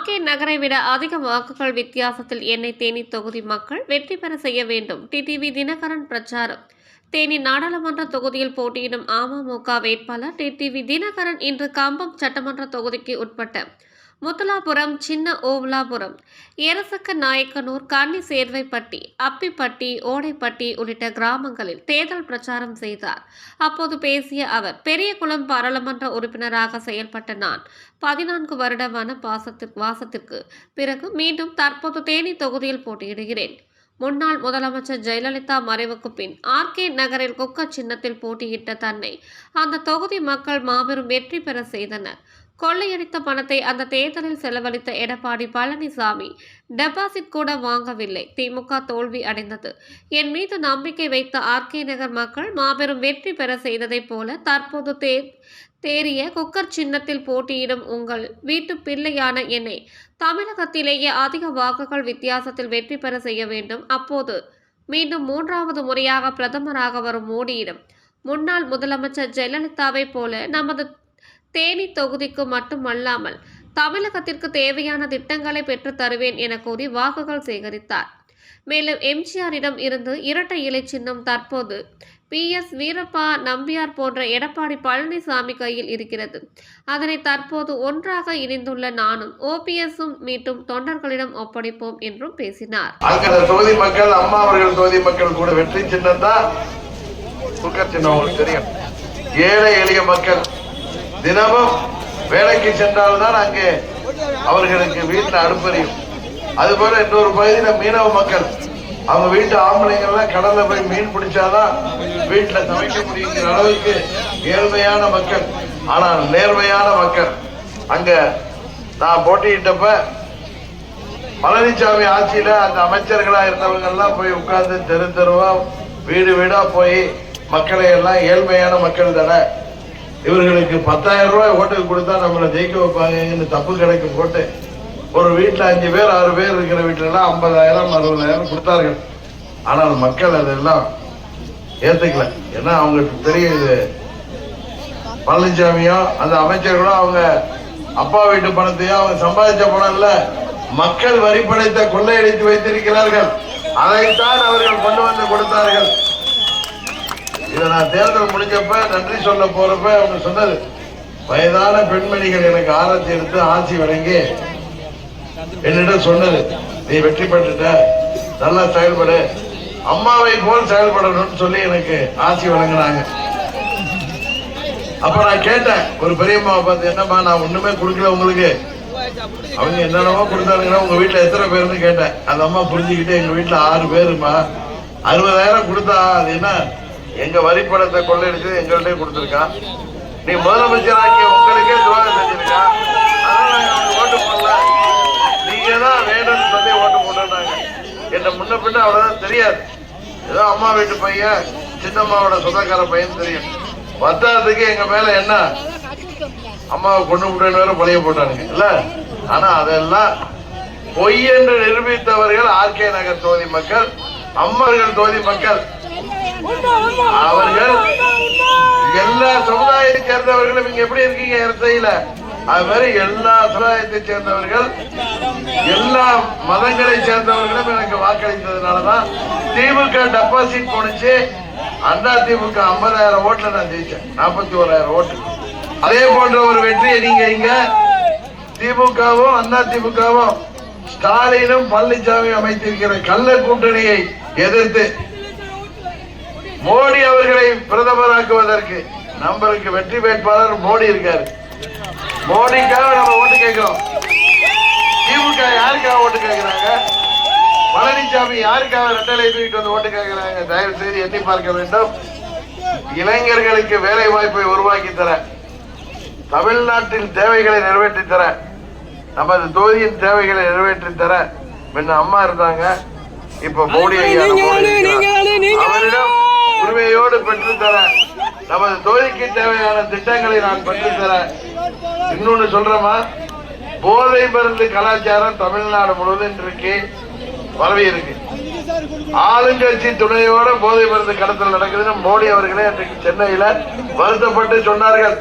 RK நகரை விட அதிக வாக்குகள் வித்தியாசத்தில் எண்ணெய் தேனி தொகுதி மக்கள் வெற்றி பெற செய்ய வேண்டும். டிடிவி தினகரன் பிரச்சாரம். தேனி நாடாளுமன்ற தொகுதியில் போட்டியிடும் அமமுக வேட்பாளர் டிடிவி தினகரன் இன்று கம்பம் சட்டமன்ற தொகுதிக்கு உட்பட்ட முத்தலாபுரம் சின்ன ஓவலாபுரம் எரசக்க நாயக்கனூர் கன்னி சேர்வைப்பட்டி அப்பிப்பட்டி ஓடைப்பட்டி உள்ளிட்ட கிராமங்களில் தேர்தல் பிரச்சாரம் செய்தார். அப்போது பேசிய அவர் பெரியகுளம் பாராளுமன்ற உறுப்பினராக செயல்பட்ட நான் பதினான்கு வருட வன பாசத்திற்கு வாசத்திற்கு பிறகு மீண்டும் தற்போது தேனி தொகுதியில் போட்டியிடுகிறேன். முன்னாள் முதலமைச்சர் ஜெயலலிதா மறைவுக்கு பின் ஆர்கே நகரில் குக்க சின்னத்தில் போட்டியிட்ட தன்னை அந்த தொகுதி மக்கள் மாபெரும் வெற்றி பெற செய்தனர். கொள்ளையடித்த பணத்தை அந்த தேர்தலில் செலவழித்த எடப்பாடி பழனிசாமி டெபாசிட் கூட வாங்கவில்லை. திமுக தோல்வி அடைந்தது. என் மீது நம்பிக்கை வைத்த ஆர்கே நகர் மக்கள் மாபெரும் வெற்றி பெற செய்ததைப் போல தற்போது தே தேறிய குக்கர் சின்னத்தில் போட்டியிடும் உங்கள் வீட்டு பிள்ளையான என்னை தமிழகத்திலேயே அதிக வாக்குகள் வித்தியாசத்தில் வெற்றி பெற செய்ய வேண்டும். அப்போது மீண்டும் மூன்றாவது முறையாக பிரதமராக வரும் மோடியிடம் முன்னாள் முதலமைச்சர் ஜெயலலிதாவை போல நமது தேனி தொகுதிக்கு மட்டுமல்லாமல் தமிழகத்திற்கு தேவையான திட்டங்களை பெற்றுத் தருவேன் என கூறி வாக்குகள் சேகரித்தார். மேலும் எம்ஜிஆரிடம் இருந்து இரட்டை இலை சின்னம் தற்போது பி. எஸ். வீரப்பா நம்பியார் போன்ற எடப்பாடி பழனிசாமி கையில் இருக்கிறது. அதனை தற்போது ஒன்றாக இணைந்துள்ள நானும் ஓபிஎஸும் மீட்டும் தொண்டர்களிடம் ஒப்படைப்போம் என்றும் பேசினார். தொகுதி மக்கள் அம்மா அவர்கள் தொகுதி மக்கள் கூட வெற்றி சின்னம் தான் சின்னம் தெரியும். ஏழை எளிய மக்கள் தினமும் வேலைக்கு சென்றால்தான் அங்கே அவர்களுக்கு வீட்டில் அடுப்பறியும் அதுபோல இன்னொரு பகுதியில் மீனவ மக்கள். அவங்க வீட்டு ஆம்பளைங்கள்லாம் கடல்ல போய் மீன் பிடிச்சாதான் வீட்டில் சமைக்க முடியுங்கிற அளவுக்கு ஏழ்மையான மக்கள். ஆனால் நேர்மையான மக்கள். அங்க நான் போட்டியிட்டப்ப பழனிசாமி ஆட்சியில அந்த அமைச்சர்களா இருந்தவங்க எல்லாம் போய் உட்கார்ந்து தெரு தெருவா வீடு வீடா போய் மக்களை எல்லாம் ஏழ்மையான மக்கள் தானே. இவர்களுக்கு பத்தாயிரம் ரூபாய் ஓட்டுக்கு கொடுத்தா நம்மளை ஜெயிக்க வைப்பாங்கன்னு தப்பு கணக்கு போட்டு. ஒரு வீட்டில் அஞ்சு பேர் ஆறு பேர் இருக்கிற வீட்டிலலாம் ஐம்பதாயிரம் அறுபதாயிரம் கொடுத்தார்கள். ஆனால் மக்கள் அதெல்லாம் ஏற்றுக்கல ஏன்னா அவங்களுக்கு தெரியுது. பழனிசாமியோ அந்த அமைச்சர்களோ அவங்க அப்பா வீட்டு பணத்தையோ அவங்க சம்பாதிச்ச பணம் இல்லை. மக்கள் வரி பணத்தை கொள்ளையடித்து வைத்திருக்கிறார்கள். அதைத்தான் அவர்கள் கொண்டு வந்து கொடுத்தார்கள். இதை நான் தேர்தல் முடிஞ்சப்ப நன்றி சொல்ல போறப்ப அவங்க சொன்னது வயதான பெண்மணிகள் எனக்கு ஆரத்தி எடுத்து ஆட்சி வழங்கி என்னிடம் சொன்னது நீ வெற்றி பெற்றுட்ட நல்லா செயல்படு அம்மாவை போல் செயல்படணும்னு சொல்லி எனக்கு ஆட்சி வழங்கினாங்க. அப்ப நான் கேட்டேன் ஒரு பெரியம்மாவை பார்த்து என்னம்மா நான் ஒண்ணுமே கொடுக்கல உங்களுக்கு. அவங்க என்னென்னமோ கொடுத்தாருங்கன்னா உங்க வீட்டுல எத்தனை பேருன்னு கேட்டேன். அந்த அம்மா புரிஞ்சுக்கிட்டு எங்க வீட்டுல ஆறு பேருமா அறுபதாயிரம் கொடுத்தா அது என்ன? எங்க வரி பணத்தை கொள்ளையடிச்சு எங்கள்கிட்ட கொடுத்துருக்கான் நீ முதலமைச்சராக்கி உங்களுக்கே துரோகம் செஞ்சிருக்கா? அதனால நாங்க ஓட்டு போடல. நீங்க தான் வேணும்னு சொல்லி ஓட்டு போட்டுருந்தாங்க என்ன முன்ன பின்ன அவ்வளவுதான் தெரியாது. ஏதோ அம்மா வீட்டு பையன் சின்னம்மாவோட சொந்தக்கார பையன் தெரியும். பத்தாவதுக்கு எங்க மேல என்ன? அம்மாவை கொண்டு விட்டேன்னு வேற பழைய போட்டானுங்க இல்ல? ஆனா அதெல்லாம் பொய் என்று நிரூபித்தவர்கள் ஆர்கே நகர் தொகுதி மக்கள் அம்மர்கள் தொகுதி மக்கள். அவர்கள் எல்லா சமுதாயத்தை சேர்ந்தவர்களும் இங்க எப்படி இருக்கீங்க இடத்தையில அது மாதிரி எல்லா சமுதாயத்தை சேர்ந்தவர்கள் எல்லா மதங்களை சேர்ந்தவர்களும் எனக்கு வாக்களித்ததுனாலதான் திமுக டெபாசிட் போனிச்சு அண்ணா திமுக ஐம்பதாயிரம் ஓட்டுல நான் ஜெயிச்சேன். நாற்பத்தி ஓராயிரம் ஓட்டு. அதே போன்ற ஒரு வெற்றியை நீங்க இங்க திமுகவும் அண்ணா திமுகவும் ஸ்டாலினும் பழனிசாமி அமைத்திருக்கிற கள்ள கூட்டணியை எதிர்த்து மோடி அவர்களை பிரதமராக்குவதற்கு நம்மளுக்கு வெற்றி வேட்பாளர் மோடி இருக்காரு. மோடிக்காக நம்ம ஓட்டு கேட்கிறோம். திமுக யாருக்காக ஓட்டு கேட்கிறாங்க? பழனிசாமி யாருக்காக ரெட்டலை தூக்கிட்டு வந்து ஓட்டு கேட்கிறாங்க? தயவு செய்து எண்ணி பார்க்க வேண்டும். இளைஞர்களுக்கு வேலை வாய்ப்பை உருவாக்கி தர தமிழ்நாட்டின் தேவைகளை நிறைவேற்றி தர நமது தொகுதியின் தேவைகளை நிறைவேற்றி தர முன்ன அம்மா இருந்தாங்க. இப்ப மோடி ஐயா அவரிடம் உரிமையோடு பெற்று தர நமது தொழிலுக்கு தேவையான திட்டங்களை நான் பெற்று தர இன்னொன்னு சொல்றமா போதை மருந்து கலாச்சாரம் தமிழ்நாடு முழுவதும் இன்றைக்கு பரவி இருக்கு. ஆளுங்கட்சி துணையோட போதை மருந்து கடத்தல் நடக்குதுன்னு மோடி அவர்களே இன்றைக்கு சென்னையில வருத்தப்பட்டு சொன்னார்கள்.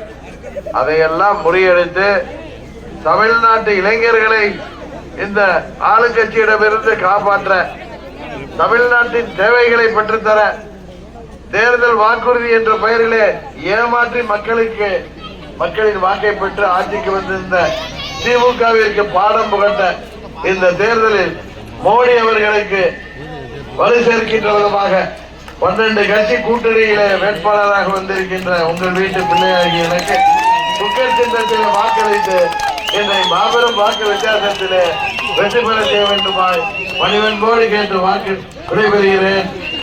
அதையெல்லாம் முறியடித்து தமிழ்நாட்டு இளைஞர்களை இந்த ஆளுங்கட்சியிடமிருந்து காப்பாற்ற தமிழ்நாட்டின் தேவைகளை பெற்றுத்தர தேர்தல் வாக்குறுதி என்ற பெயரிலே ஏமாற்றி மக்களுக்கு மக்களின் வாக்கை பெற்று ஆட்சிக்கு வந்திருந்த திமுகவிற்கு பாடம் புகட்ட இந்த தேர்தலில் மோடி அவர்களுக்கு வலு சேர்க்கின்ற விதமாக பன்னெண்டு கட்சி கூட்டணியிலே வேட்பாளராக வந்திருக்கின்ற உங்கள் வீட்டு பிள்ளையாகிய எனக்கு குக்கர் சின்னத்தில் வாக்களித்து என்னை மாபெரும் வாக்கு வித்தியாசத்திலே வெற்றி பெற செய்ய வேண்டுமாய் பணிவன்போடு கேட்டு வாக்கு விடைபெறுகிறேன்.